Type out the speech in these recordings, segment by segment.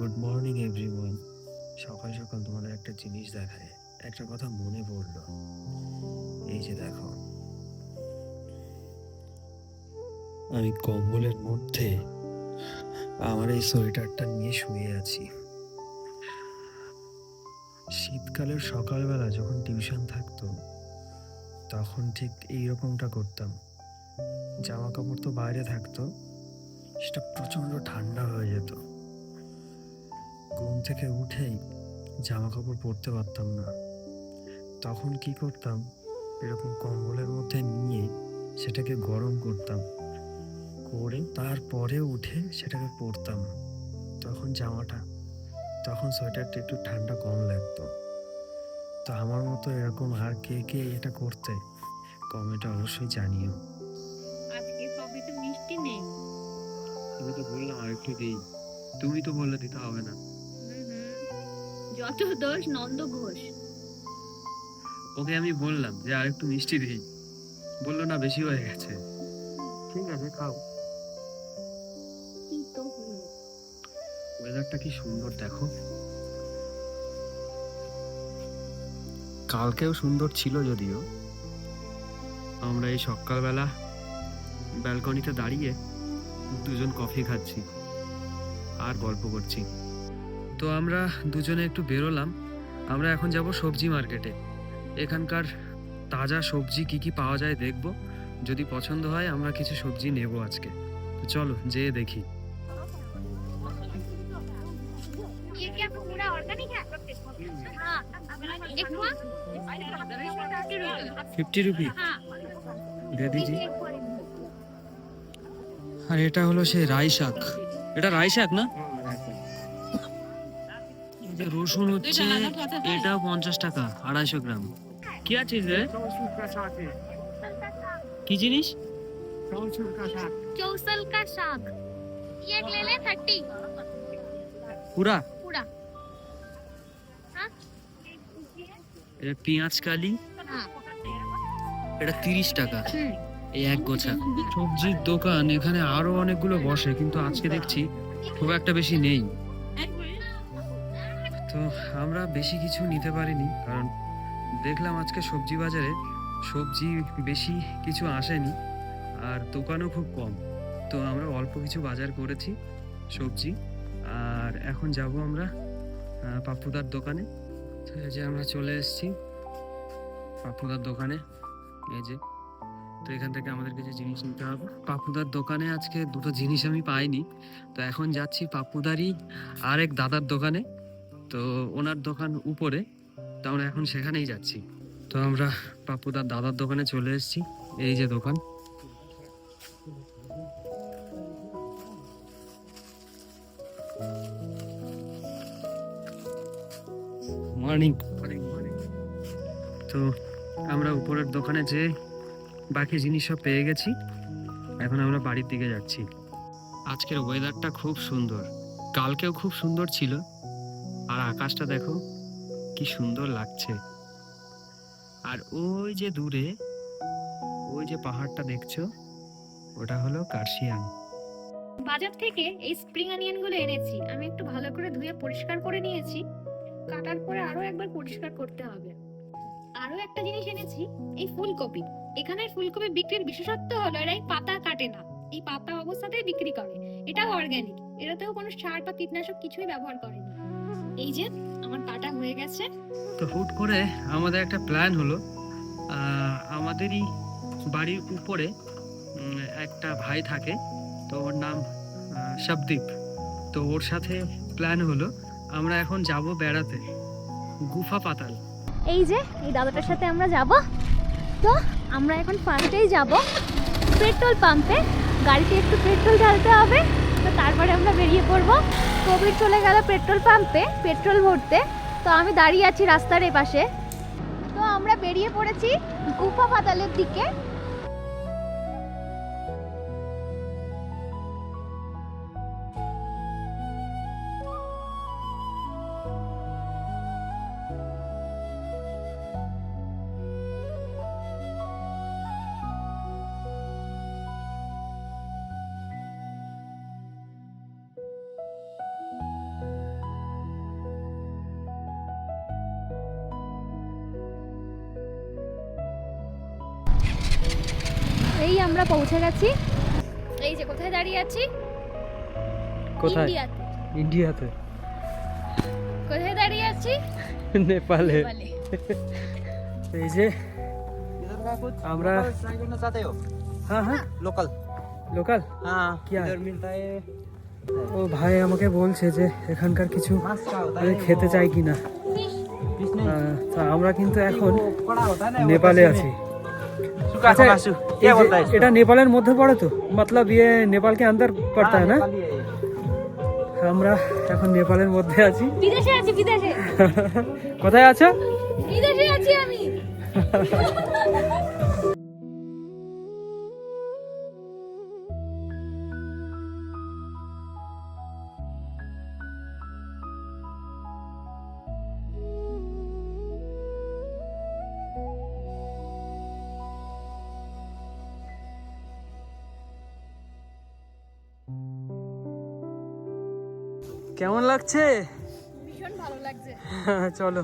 Good morning everyone সকাল সকাল তোমাদের একটা জিনিস দেখায়। একটা কথা মনে পড়ল। এই যে দেখো। আমি কম্বলের মধ্যে আমার এই সোয়েটারটা নিয়ে শুয়ে আছি। শীতকালের সকালবেলা যখন টিউশন থাকতো, তখন ঠিক এইরকমটা করতাম। জামা কাপড় তো বাইরে থাকতো, সেটা প্রচণ্ড ঠান্ডা হয়ে যেত। ঘুম থেকে উঠেই জামা কাপড় পরতে পারতাম না। তখন কি করতাম? এরকম কম্বলের মধ্যে নিয়ে সেটাকে গরম করতাম। করে তারপরে উঠে সেটাকে পরতাম। তখন জামাটা তখন সোয়েটারটা একটু ঠান্ডা কম লাগতো। তো আমার মতো এরকম আর কে কে এটা করতে? কমেন্টে অবশ্যই জানিও। আজকে কফিতে মিষ্টি নেই। আমি তো বললাম আর একটু দিই। তুমি তো বললে দিতে হবে না। যত দোষ নন্দ ঘোষ। ওকে আমি বললাম যে আর একটু মিষ্টি দিই। বলল না বেশি হয়ে গেছে। ঠিক আছে খাও। ওয়েদারটা কি সুন্দর দেখো। কালকেও সুন্দর ছিল যদিও। আমরা এই সকালবেলা ব্যালকনিতে দাঁড়িয়ে দুজন কফি খাচ্ছি আর গল্প করছি। তো আমরা দুজনে একটু বেরোলাম। আমরা এখন যাব সবজি মার্কেটে এখানকার তাজা সবজি কি কি পাওয়া যায় দেখব। যদি পছন্দ হয় আমরা কিছু সবজি নেব আজকে। তো চলো যেয়ে দেখি। ফিফটি আর এটা হলো সেই রাই শাক এটা রাই শাক না? যে রসুন হচ্ছে এটা পঞ্চাশ টাকা আড়াইশো গ্রাম। কি আছিস রে কি জিনিস? পুরা? এটা পেঁয়াজ কালি। এটা তিরিশ টাকা। এই এক গোছা। সবজির দোকান এখানে আরও অনেকগুলো বসে কিন্তু আজকে দেখছি খুব একটা বেশি নেই। তো আমরা বেশি কিছু নিতে পারিনি কারণ দেখলাম আজকে সবজি বাজারে সবজি বেশি কিছু আসেনি আর দোকানও খুব কম। তো আমরা অল্প কিছু বাজার করেছি সবজি আর এখন যাব আমরা আহ, পাপ্পুদার দোকানে। এই যে আমরা চলে এসেছি পাপ্পুদার দোকানে এই যে। তো এখান থেকে আমাদের কিছু জিনিস নিতে হবে। পাপুদার দোকানে আজকে দুটো জিনিস আমি পাইনি তো এখন যাচ্ছি পাপ্পুদারই আর এক দাদার দোকানে। তো ওনার দোকান উপরে তো আমরা এখন সেখানেই যাচ্ছি। তো আমরা পাপ্পুদার দাদার দোকানে চলে এসেছি এই যে দোকান। মর্নিং তো আমরা উপরের দোকানে যে বাকি জিনিস সব পেয়ে গেছি এখন আমরা বাড়ির দিকে যাচ্ছি। আজকের ওয়েদারটা খুব সুন্দর। কালকেও খুব সুন্দর ছিল। আর আকাশটা দেখো, কি সুন্দর লাগছে। আর ওই যে দূরে, ওই যে পাহাড়টা দেখছ, ওটা হলো কার্শিয়াং। বাজার থেকে এই স্প্রিং অনিয়নগুলো এনেছি, আমি একটু ভালো করে ধুয়ে পরিষ্কার করে নিয়েছি, কাটার পরে আরও একবার পরিষ্কার করতে হবে। আরও একটা জিনিস এনেছি, এই ফুলকপি। এখানে ফুলকপি বিক্রির বিশেষত্ব হলো এরা এই পাতা কাটে না, এই পাতা অবস্থাতেই বিক্রি করে, এটাও অর্গানিক এটাতেও কোনো সার বা কীটনাশক কিছুই ব্যবহার করেনি। এই যে আমার কাটা হয়ে গেছে। তো হুট করে আমাদের একটা প্ল্যান হলো। আমাদেরই বাড়ির উপরে একটা ভাই থাকে তো ওর নাম শাবদীপ তো ওর সাথে প্ল্যান হলো আমরা এখন যাব বেড়াতে গুফা পাতাল। এই যে এই দাদাটার সাথে আমরা যাব। তো আমরা এখন ফার্স্টেই যাব পেট্রোল পাম্পে গাড়িতে একটু পেট্রোল ঢালতে হবে তো তারপরে আমরা বেরিয়ে পড়ব। কোভিড চলে গেল পেট্রোল পাম্পে, পেট্রোল ভরতে। তো আমি দাঁড়িয়ে আছি রাস্তার এপাশে। তো আমরা বেরিয়ে পড়েছি গুফা পাতালের দিকে। এই আমরা পৌঁছে গেছি। এই যে কোথায় দাঁড়িয়ে আছি? কোথায়? ইন্ডিয়াতে। কোথায় দাঁড়িয়ে আছি? নেপালে। এই যে আমরা হ্যাঁ হ্যাঁ। লোকাল। লোকাল? হ্যাঁ। কি ও ভাই আমাকে বলছে যে এখানকার কিছু খেতে চাই কিনা। আমরা কিন্তু এখন নেপালে আছি। আচ্ছা, এটা নেপালের মধ্যে পড়ে তো? মতলব ইয়ে নেপালকে আন্দার পড়তে হয় না? আমরা এখন নেপালের মধ্যে আছি। কোথায় আছো আমি। কেমন লাগছে? ভীষণ ভালো লাগছে। চলো।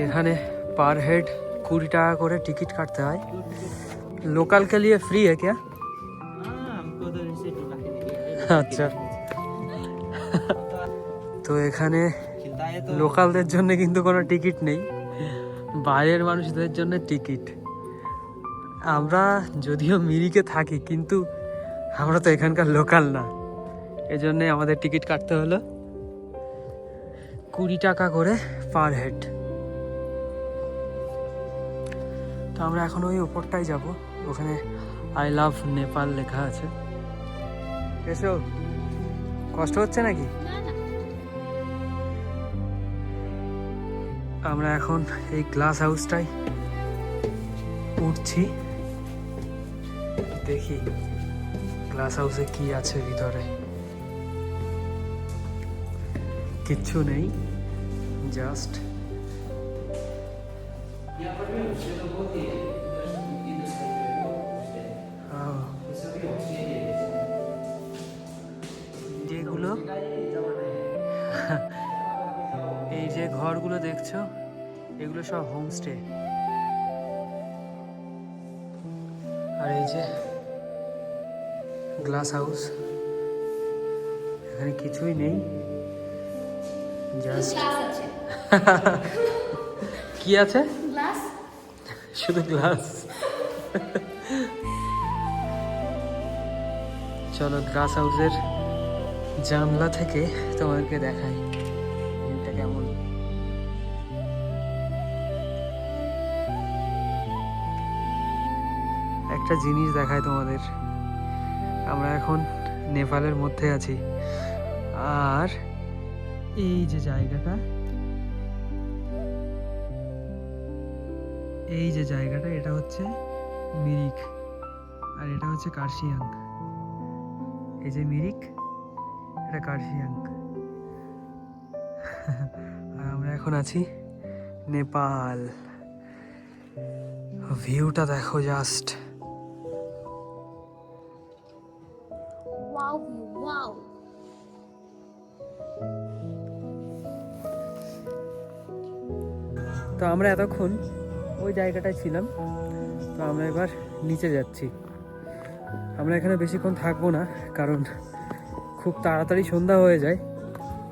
এখানে पर हेड কুড়ি টাকা করে টিকিট কাটতে হয় लोकल के लिए फ्री है क्या हाँ, हमको तो ऐसे टूला के लिए আচ্ছা তো এখানে खिलता है तो লোকালদের জন্য কিন্তু কোনো টিকিট নেই বাইরের মানুষদের জন্য টিকিট আমরা যদিও মিরিকে থাকি কিন্তু আমরা তো এখানকার লোকাল না এজন্যে আমাদের টিকিট কাটতে হলো কুড়ি টাকা করে পার হেড তো আমরা এখন ওই ওপরটাই যাব। ওখানে আই লাভ নেপাল লেখা আছে। এসো। কষ্ট হচ্ছে নাকি? আমরা এখন এই গ্লাস হাউসটাই উঠছি। দেখি গ্লাস হাউসে কি আছে ভিতরে। কিচ্ছু নেই। জাস্ট যেগুলো? এই যে ঘরগুলো দেখছ এগুলো সব হোমস্টে আর এই যে গ্লাস হাউস এখানে কিছুই নেই। জাস্ট কি আছে? শুধু গ্লাস চলো গ্লাস হাউসের জানলা থেকে তোমাদেরকে দেখাই এটা কেমন। একটা জিনিস দেখায় তোমাদের। আমরা এখন নেপালের মধ্যে আছি। আর এই যে জায়গাটা এই যে জায়গাটা এটা হচ্ছে মিরিক আর এটা হচ্ছে কার্শিয়াং। এই যে মিরিক এটা কার্শিয়াং। আর আমরা এখন আছি নেপাল। ভিউটা দেখো জাস্ট তো আমরা এতক্ষণ ওই জায়গাটায় ছিলাম। তো আমরা এবার নিচে যাচ্ছি। আমরা এখানে বেশিক্ষণ থাকব না, কারণ খুব তাড়াতাড়ি সন্ধ্যা হয়ে যায়।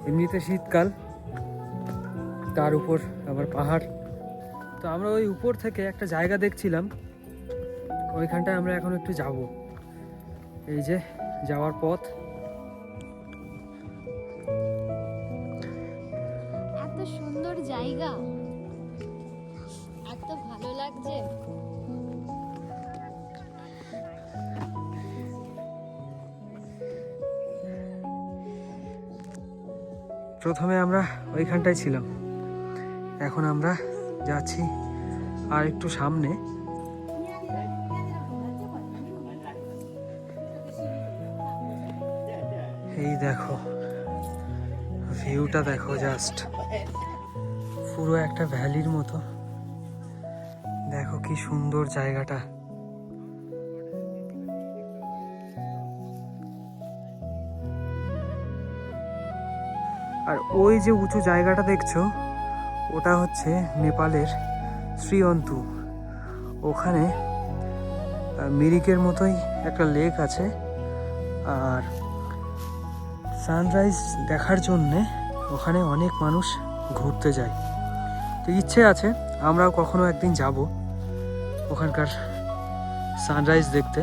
এমনিতে শীতকাল, তার উপর আবার পাহাড়। তো আমরা ওই উপর থেকে একটা জায়গা দেখছিলাম। ওইখানটায় আমরা এখন একটু যাব। এই যে যাওয়ার পথ। প্রথমে আমরা ওইখানটায় ছিলাম। এখন আমরা যাচ্ছি আর একটু সামনে। এই দেখো, ভিউটা দেখো জাস্ট পুরো একটা ভ্যালির মতো। দেখো কি সুন্দর জায়গাটা। আর ওই যে উঁচু জায়গাটা দেখছ, ওটা হচ্ছে নেপালের শ্রীঅন্তু ওখানে মিরিকের মতোই একটা লেক আছে। আর সানরাইজ দেখার জন্যে ওখানে অনেক মানুষ ঘুরতে যায়। তো ইচ্ছে আছে, আমরাও কখনো একদিন যাব ওখানকার সানরাইজ দেখতে।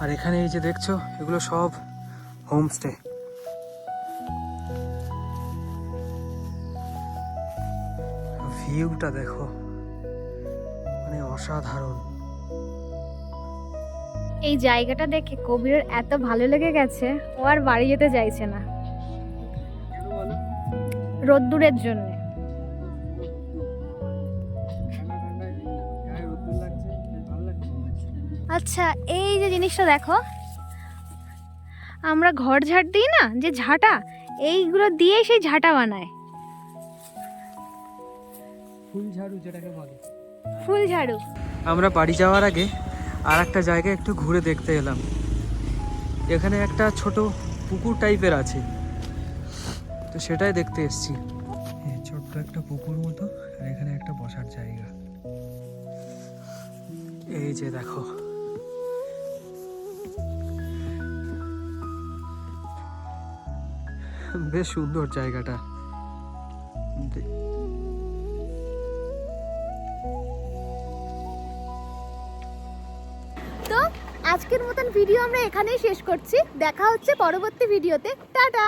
আর এখানে এই যে দেখছ, এগুলো সব হোমস্টে। ভিউটা দেখো। মানে অসাধারণ। এই জায়গাটা দেখে কবিরের এত ভালো লেগে গেছে, ও আর বাড়ি যেতে চাইছে না। রোদ্দুরের জন্য। আচ্ছা এই যে জিনিসটা দেখো। আমরা ঘর ঝাড় দিই না, যে ঝাঁটা, এইগুলো দিয়ে সেই ঝাঁটা বানায়। ফুল ঝাড়ু যেটাকে বলে। ফুল ঝাড়ু আমরা বাড়ি যাওয়ার আগে আর একটা জায়গায় একটু ঘুরে দেখতে এলাম। এখানে একটা ছোট পুকুর টাইপের আছে। তো সেটাই দেখতে এসেছি। ছোট্ট একটা পুকুর মতো আর এখানে একটা বসার জায়গা। এই যে দেখো। বেশ সুন্দর জায়গাটা। ভিডিও আমরা এখানেই শেষ করছি। দেখা হচ্ছে পরবর্তী ভিডিওতে। টাটা!